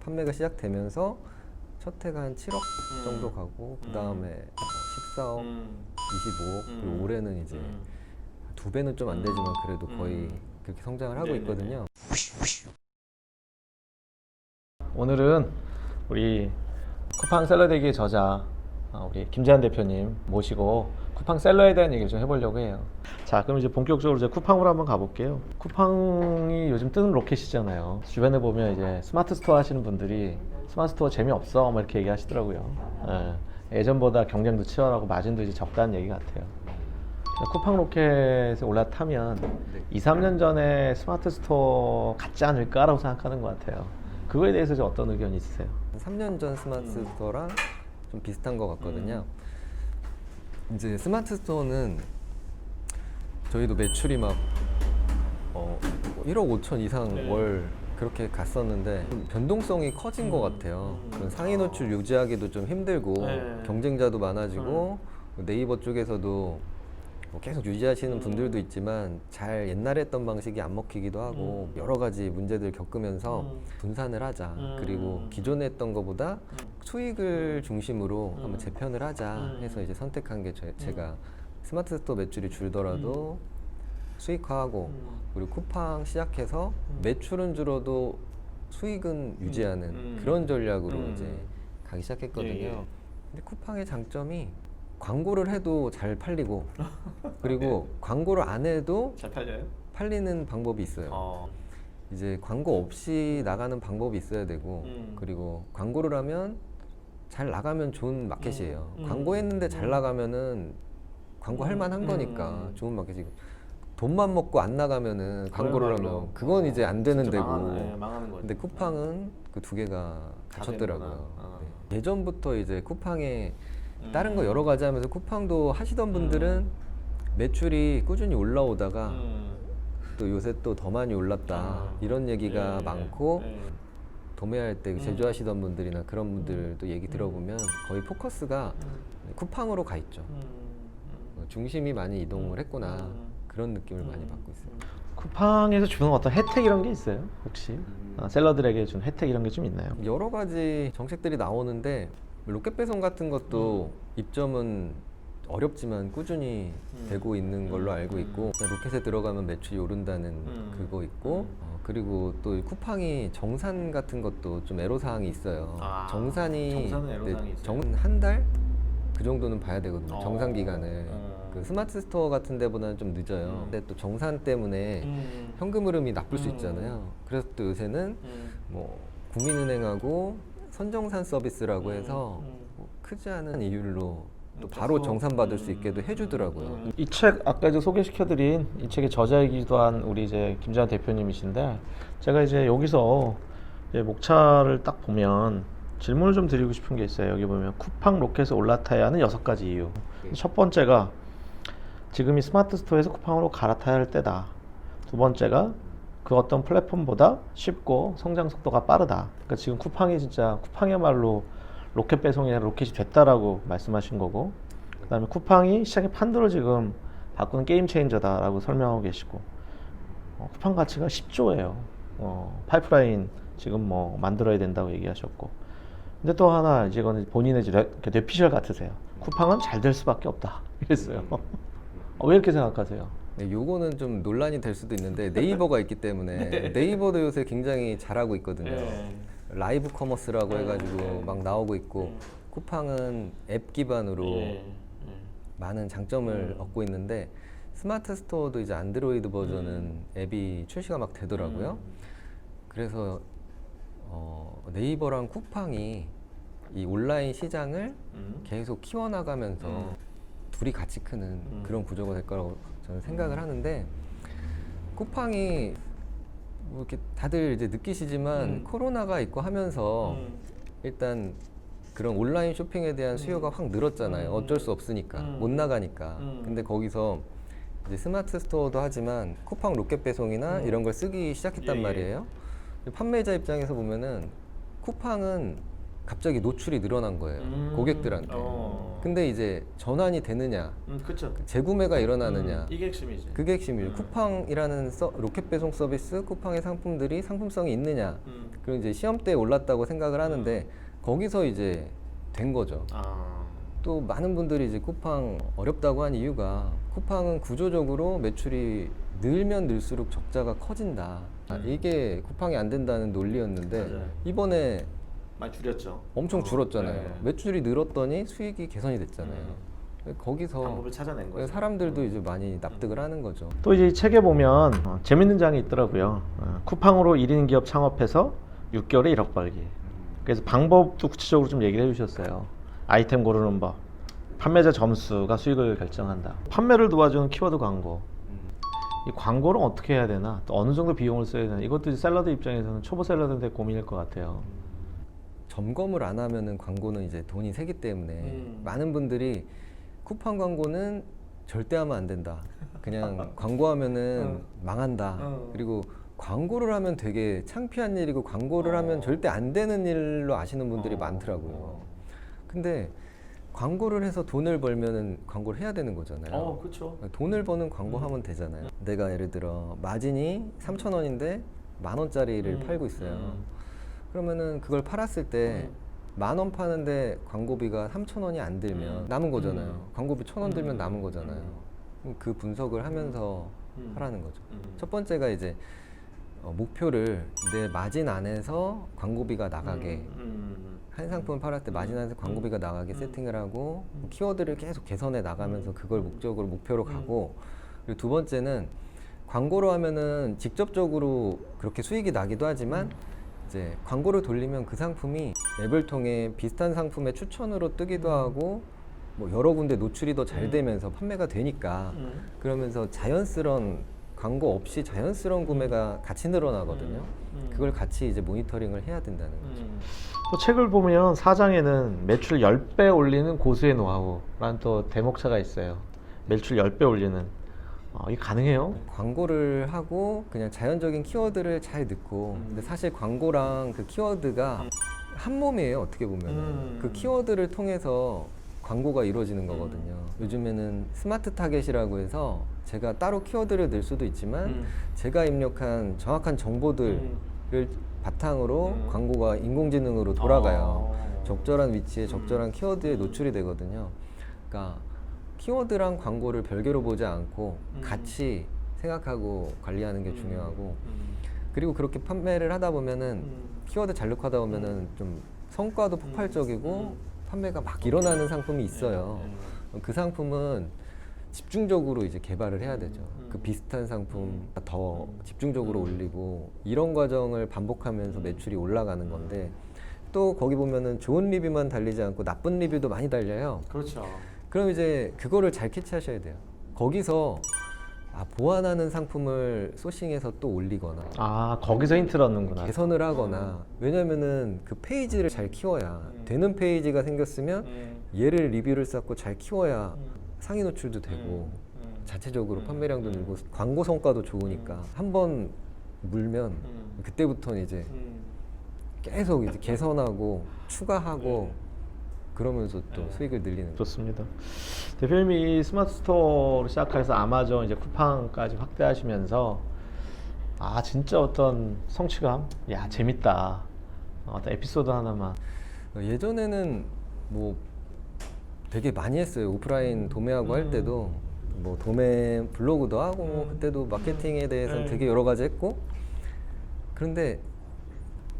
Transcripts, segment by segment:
판매가 시작되면서 첫 해가 한 7억 음. 정도 가고 그 음. 다음에 14억, 음. 25억 음. 그리고 올해는 이제 음. 두 배는 좀 안 되지만 그래도 거의 음. 그렇게 성장을 하고 네네네. 있거든요. 오늘은 우리 쿠팡 셀러대기의 저자 아, 우리 김재한 대표님 모시고 쿠팡 셀러에 대한 얘기를 좀 해보려고 해요. 자, 그럼 이제 본격적으로 이제 쿠팡으로 한번 가볼게요. 쿠팡이 요즘 뜨는 로켓이잖아요. 주변에 보면 이제 스마트 스토어 하시는 분들이 스마트 스토어 재미없어 뭐 이렇게 얘기하시더라고요. 예. 예전보다 경쟁도 치열하고 마진도 이제 적다는 얘기 같아요. 쿠팡 로켓에 올라타면 네. 2, 3년 전에 스마트 스토어 같지 않을까라고 생각하는 것 같아요. 그거에 대해서 좀 어떤 의견이 있으세요? 3년 전 스마트 음. 스토어랑 좀 비슷한 것 같거든요. 이제 스마트 스토어는 저희도 매출이 막 어, 1억 5천 이상 네. 월 그렇게 갔었는데 좀 변동성이 커진 것 음. 같아요. 음. 그런 상위 노출 유지하기도 좀 힘들고 네. 경쟁자도 많아지고 네이버 쪽에서도 뭐 계속 유지하시는 음. 분들도 있지만 잘 옛날에 했던 방식이 안 먹히기도 하고 음. 여러 가지 문제들 겪으면서 음. 분산을 하자. 음. 그리고 기존에 했던 것보다 수익을 중심으로 음. 한번 재편을 하자 음. 해서 이제 선택한 게 제, 제가 스마트 스토어 매출이 줄더라도 수익화하고 음. 그리고 쿠팡 시작해서 음. 매출은 줄어도 수익은 유지하는 음. 그런 전략으로 음. 이제 가기 시작했거든요. 예, 예. 근데 쿠팡의 장점이 광고를 해도 잘 팔리고 그리고 네. 광고를 안 해도 잘 팔려요? 팔리는 방법이 있어요. 어. 이제 광고 없이 나가는 방법이 있어야 되고 음. 그리고 광고를 하면 잘 나가면 좋은 마켓이에요. 음. 음. 광고했는데 잘 음. 나가면은 광고 할 음. 만한 음. 거니까 좋은 마켓이고 돈만 먹고 안 나가면은 광고를 하면 그건 이제 안 되는 진짜 데고 망하는, 예, 망하는. 근데 쿠팡은 그 두 개가. 되는구나. 아. 네. 예전부터 이제 쿠팡에 음. 다른 거 여러 가지 하면서 쿠팡도 하시던 분들은 매출이 꾸준히 올라오다가 음. 또 요새 또 더 많이 올랐다 아. 이런 얘기가 예, 많고 예. 도매할 때 음. 제조하시던 분들이나 그런 분들도 얘기 들어보면 거의 포커스가 음. 쿠팡으로 가 있죠. 음. 어, 중심이 많이 이동을 음. 했구나 음. 그런 느낌을 많이 음. 받고 있어요. 쿠팡에서 주는 어떤 혜택 이런 게 있어요? 혹시 음. 아, 셀러들에게 준 혜택 이런 게 좀 있나요? 여러 가지 정책들이 나오는데 로켓 배송 같은 것도 입점은 어렵지만 꾸준히 음. 되고 있는 걸로 음. 알고 있고 그냥 로켓에 들어가면 매출이 오른다는 음. 그거 있고 음. 어, 그리고 또 쿠팡이 정산 같은 것도 좀 애로 사항이 있어요. 아, 정산이 정산은 애로사항이 있어요? 정한 달 그 정도는 봐야 되거든요. 어. 정산 기간을 어. 그 스마트 스토어 같은 데보다는 좀 늦어요. 음. 근데 또 정산 때문에 음. 현금 흐름이 나쁠 수 음. 있잖아요. 그래서 또 요새는 음. 뭐 국민은행하고 선정산 서비스라고 음, 해서 음. 뭐 크지 않은 이율로 또 음, 바로 또- 정산받을 음, 수 있게도 해주더라고요. 음. 이책 아까 이제 소개시켜드린 이 책의 저자이기도 한 우리 이제 김재환 대표님이신데 제가 이제 여기서 이제 목차를 딱 보면 질문을 좀 드리고 싶은 게 있어요. 여기 보면 쿠팡 로켓에 올라타야 하는 여섯 가지 이유. 네. 첫 번째가 지금이 스마트 스토어에서 쿠팡으로 갈아타야 할 때다. 두 번째가 그 어떤 플랫폼보다 쉽고 성장 속도가 빠르다. 그러니까 지금 쿠팡이 진짜 쿠팡이야말로 로켓 배송이 아니라 로켓이 됐다라고 말씀하신 거고 그다음에 쿠팡이 시장의 판도를 지금 바꾸는 게임 체인저다라고 설명하고 계시고 어, 쿠팡 가치가 10조예요. 어, 파이프라인 지금 뭐 만들어야 된다고 얘기하셨고 근데 또 하나 이제 이거는 본인의 뇌피셜 같으세요. 쿠팡은 잘 될 수밖에 없다. 이랬어요. 어, 왜 이렇게 생각하세요? 네, 요거는 좀 논란이 될 수도 있는데 네이버가 있기 때문에 네 이버도 요새 굉장히 잘하고 있거든요. 예. 라이브 커머스라고 음, 해가지고 네. 막 나오고 있고 음. 쿠팡은 앱 기반으로 예. 예. 많은 장점을 음. 얻고 있는데 스마트 스토어도 이제 안드로이드 버전은 앱이 출시가 막 되더라고요. 음. 그래서 어, 네이버랑 쿠팡이 이 온라인 시장을 음. 계속 키워나가면서 음. 둘이 같이 크는 음. 그런 구조가 될 거라고 저는 생각을 하는데 쿠팡이 뭐 이렇게 다들 이제 느끼시지만 음. 코로나가 있고 하면서 음. 일단 그런 온라인 쇼핑에 대한 수요가 확 늘었잖아요. 음. 어쩔 수 없으니까 음. 못 나가니까. 음. 근데 거기서 이제 스마트 스토어도 하지만 쿠팡 로켓 배송이나 음. 이런 걸 쓰기 시작했단 예, 예. 말이에요. 판매자 입장에서 보면은 쿠팡은 갑자기 노출이 늘어난 거예요. 음. 고객들한테. 어. 근데 이제 전환이 되느냐, 음, 그렇죠. 재구매가 일어나느냐. 이게 핵심이지. 그게 핵심이에요. 음. 쿠팡이라는 서- 로켓 배송 서비스, 쿠팡의 상품들이 상품성이 있느냐. 음. 그리고 이제 시험대에 올랐다고 생각을 하는데 거기서 이제 된 거죠. 아. 또 많은 분들이 이제 쿠팡 어렵다고 한 이유가 쿠팡은 구조적으로 매출이 늘면 늘수록 적자가 커진다. 아, 음. 이게 쿠팡이 안 된다는 논리였는데 맞아요. 이번에 많이 줄였죠. 엄청 어, 줄었잖아요. 네. 매출이 늘었더니 수익이 개선이 됐잖아요. 거기서 방법을 찾아낸 거죠. 사람들도 이제 많이 납득을 하는 거죠. 또 이제 이 책에 보면 어, 재밌는 장이 있더라고요. 어, 쿠팡으로 1인 기업 창업해서 6개월에 1억 벌기. 그래서 방법도 구체적으로 좀 얘기를 해주셨어요. 아이템 고르는 법, 판매자 점수가 수익을 결정한다. 판매를 도와주는 키워드 광고. 이 광고를 어떻게 해야 되나, 또 어느 정도 비용을 써야 되나. 이것도 이제 샐러드 입장에서는 초보 샐러드인데 고민일 것 같아요. 점검을 안 하면은 광고는 이제 돈이 새기 때문에 음. 많은 분들이 쿠팡 광고는 절대 하면 안 된다. 그냥 광고하면은 망한다. 어. 그리고 광고를 하면 되게 창피한 일이고 광고를 어. 하면 절대 안 되는 일로 아시는 분들이 어. 많더라고요. 근데 광고를 해서 돈을 벌면은 광고를 해야 되는 거잖아요. 그렇죠. 돈을 버는 광고하면 되잖아요. 내가 예를 들어 마진이 3천 원인데 만 원짜리를 음. 팔고 있어요. 음. 그러면은 그걸 팔았을 때 만 원 파는데 광고비가 3천 원이 안 들면 음. 남은 거잖아요. 음. 광고비 천 원 들면 음. 남은 거잖아요. 그럼 그 분석을 하면서 음. 하라는 거죠. 음. 첫 번째가 이제 어, 목표를 내 마진 안에서 광고비가 나가게 음. 한 상품을 팔았을 때 마진 안에서 광고비가 나가게 음. 세팅을 하고 키워드를 계속 개선해 나가면서 그걸 목적으로 목표로 음. 가고 그리고 두 번째는 광고로 하면은 직접적으로 그렇게 수익이 나기도 하지만 음. 이제 광고를 돌리면 그 상품이 앱을 통해 비슷한 상품의 추천으로 뜨기도 하고 뭐 여러 군데 노출이 더잘 음. 되면서 판매가 되니까 음. 그러면서 자연스러운 광고 없이 자연스러운 구매가 같이 늘어나거든요. 음. 그걸 같이 이제 모니터링을 해야 된다는 거죠. 또 책을 보면 사장에는 매출 10배 올리는 고수의 노하우라는 또 대목차가 있어요. 매출 10배 올리는. 어, 이게 가능해요? 광고를 하고 그냥 자연적인 키워드를 잘 넣고 음. 근데 사실 광고랑 그 키워드가 한 몸이에요 어떻게 보면 음. 그 키워드를 통해서 광고가 이루어지는 거거든요 요즘에는 스마트 타겟이라고 해서 제가 따로 키워드를 넣을 수도 있지만 음. 제가 입력한 정확한 정보들을 바탕으로 음. 광고가 인공지능으로 돌아가요 어. 적절한 위치에 음. 적절한 키워드에 음. 노출이 되거든요. 그러니까 키워드랑 광고를 별개로 보지 않고 음. 같이 생각하고 관리하는 게 음. 중요하고 음. 그리고 그렇게 판매를 하다 보면은 음. 키워드 잘 넣고 하다 보면은 좀 성과도 폭발적이고 음. 판매가 막 일어나는 상품이 있어요. 음. 그럼 그 상품은 집중적으로 이제 개발을 해야 되죠. 음. 그 비슷한 상품 더 음. 집중적으로 음. 올리고 이런 과정을 반복하면서 음. 매출이 올라가는 건데 또 거기 보면은 좋은 리뷰만 달리지 않고 나쁜 리뷰도 많이 달려요. 그렇죠. 그럼 이제 그거를 잘 캐치하셔야 돼요. 거기서 아, 보완하는 상품을 소싱해서 또 올리거나 아 거기서 힌트를 얻는구나. 개선을 하거나 왜냐면은 그 페이지를 잘 키워야 음. 되는 페이지가 생겼으면 음. 얘를 리뷰를 쌓고 잘 키워야 음. 상위 노출도 되고 음. 음. 자체적으로 음. 판매량도 음. 늘고 광고 성과도 좋으니까 한 번 물면 음. 그때부터는 이제 음. 계속 이제 개선하고 추가하고 그러면서 또 네. 수익을 늘리는 거죠. 좋습니다. 대표님이 이 스마트 스토어로 시작해서 아마존 이제 쿠팡까지 확대하시면서 아 진짜 어떤 성취감, 야 재밌다. 어, 어떤 에피소드 하나만. 예전에는 뭐 되게 많이 했어요. 오프라인 도매하고 할 음. 때도 뭐 도매 블로그도 하고 뭐 음. 그때도 마케팅에 대해서는 네. 되게 여러 가지 했고 그런데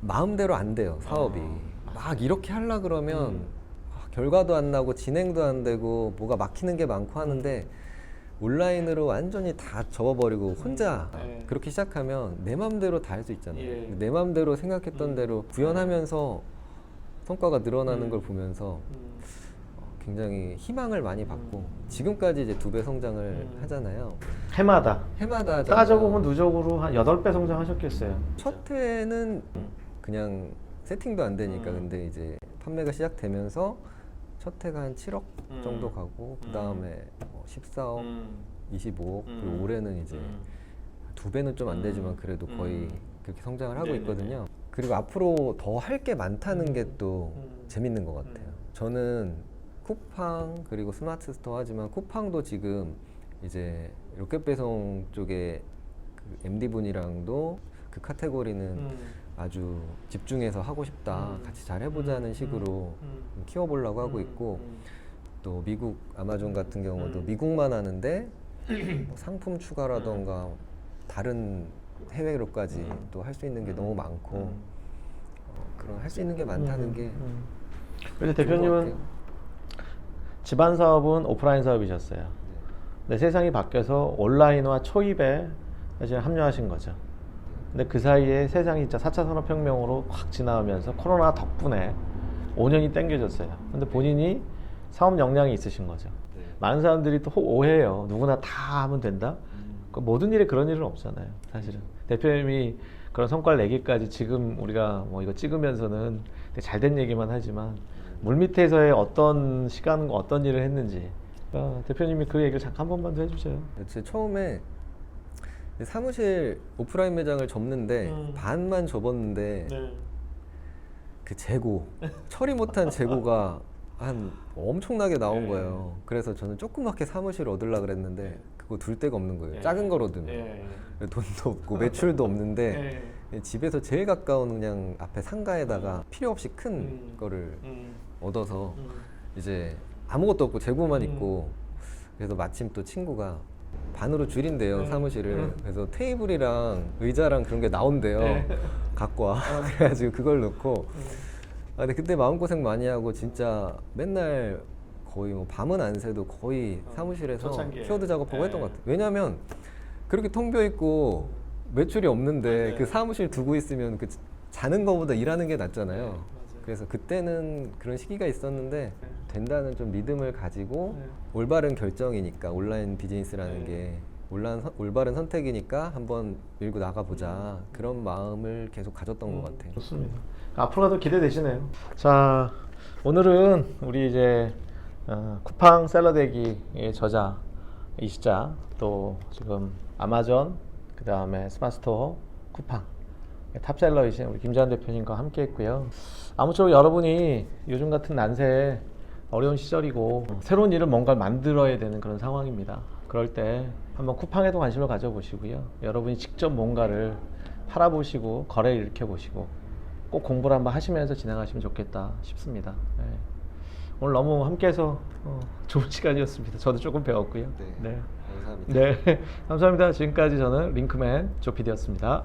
마음대로 안 돼요 사업이 아, 막 이렇게 하려 그러면 음. 아, 결과도 안 나고 진행도 안 되고 뭐가 막히는 게 많고 하는데 온라인으로 완전히 다 접어버리고 혼자 네. 그렇게 시작하면 내 맘대로 다 할 수 있잖아요. 예. 내 맘대로 생각했던 음. 대로 구현하면서 성과가 늘어나는 음. 걸 보면서 음. 어, 굉장히 희망을 많이 받고 음. 지금까지 이제 두 배 성장을 음. 하잖아요. 해마다 해마다 하잖아요. 따져보면 누적으로 한 8배 성장하셨겠어요. 첫 해는 음. 그냥 세팅도 안 되니까 음. 근데 이제 판매가 시작되면서 첫 해가 한 7억 음. 정도 가고 그 다음에 뭐 14억, 음. 25억 음. 그리고 올해는 이제 음. 두 배는 좀안 음. 되지만 그래도 거의 음. 그렇게 성장을 하고 네네네. 있거든요. 그리고 앞으로 더 할 게 많다는 음. 게또 음. 재밌는 것 같아요. 저는 쿠팡 그리고 스마트 스토어 하지만 쿠팡도 지금 이제 로켓 배송 쪽에 그 MD 분이랑도 그 카테고리는 아주 집중해서 하고 싶다, 음. 같이 잘 해보자는 음. 식으로 음. 좀 키워보려고 하고 음. 있고 음. 또 미국 아마존 같은 경우도 음. 미국만 하는데 뭐 상품 추가라던가 음. 다른 해외로까지 또 할 수 있는 게 너무 많고 음. 어, 그런 할 수 있는 게 많다는 음. 게 음. 것 대표님은. 집안 사업은 오프라인 사업이셨어요. 네. 근데 세상이 바뀌어서 온라인화 초입에 사실 합류하신 거죠. 근데 그 사이에 세상이 진짜 4차 산업혁명으로 확 지나가면서 코로나 덕분에 5년이 땡겨졌어요. 근데 본인이 사업 역량이 있으신 거죠. 네. 많은 사람들이 또혹 오해해요. 누구나 다 하면 된다? 음. 그 모든 일에 그런 일은 없잖아요. 사실은. 대표님이 그런 성과를 내기까지 지금 우리가 뭐 이거 찍으면서는 잘 된 얘기만 하지만 물밑에서의 어떤 시간과 어떤 일을 했는지 어, 대표님이 그 얘기를 잠깐 한 번만 더 해주세요. 제 처음에 사무실 오프라인 매장을 접는데 음. 반만 접었는데 네. 그 재고 처리 못한 재고가 한 엄청나게 나온 네. 거예요. 그래서 저는 조그맣게 사무실 얻으려 그랬는데 그거 둘 데가 없는 거예요. 네. 작은 걸 얻으면 네. 돈도 없고 매출도 없는데 집에서 제일 가까운 그냥 앞에 상가에다가 필요 없이 큰 음. 거를 음. 얻어서 음. 이제 아무것도 없고 재고만 음. 있고 그래서 마침 또 친구가 반으로 줄인대요 음. 사무실을 음. 그래서 테이블이랑 의자랑 그런 게 나온대요 네. 갖고 와 그래가지고 그걸 넣고 음. 아 근데 그때 마음고생 많이 하고 진짜 맨날 거의 뭐 밤은 안 새도 거의 어, 사무실에서 초창기에. 키워드 작업하고 네. 했던 것 같아요 왜냐면 그렇게 텅 비어 있고 매출이 없는데 맞아요. 그 사무실 두고 있으면 그 자는 거보다 일하는 게 낫잖아요 네. 그래서 그때는 그런 시기가 있었는데 네. 된다는 좀 믿음을 가지고 네. 올바른 결정이니까 온라인 비즈니스라는 네. 게 올란, 선- 올바른 선택이니까 한번 밀고 나가보자 그런 마음을 계속 가졌던 것 같아요. 음. 좋습니다. 앞으로 가도 기대되시네요. 자, 오늘은 우리 이제 어, 쿠팡 샐러드기의 저자이시자 또 지금 아마존 그 다음에 스마트스토어 쿠팡 탑셀러이신 우리 김재환 대표님과 함께 했고요. 아무쪼록 여러분이 요즘 같은 난세에 어려운 시절이고 새로운 일을 뭔가를 만들어야 되는 그런 상황입니다. 그럴 때 한번 쿠팡에도 관심을 가져보시고요. 여러분이 직접 뭔가를 팔아보시고 거래를 일으켜보시고 꼭 공부를 한번 하시면서 진행하시면 좋겠다 싶습니다. 네. 오늘 너무 함께해서 어, 좋은 시간이었습니다. 저도 조금 배웠고요. 네. 네. 감사합니다. 네. 감사합니다. 지금까지 저는 링크맨 조피디였습니다.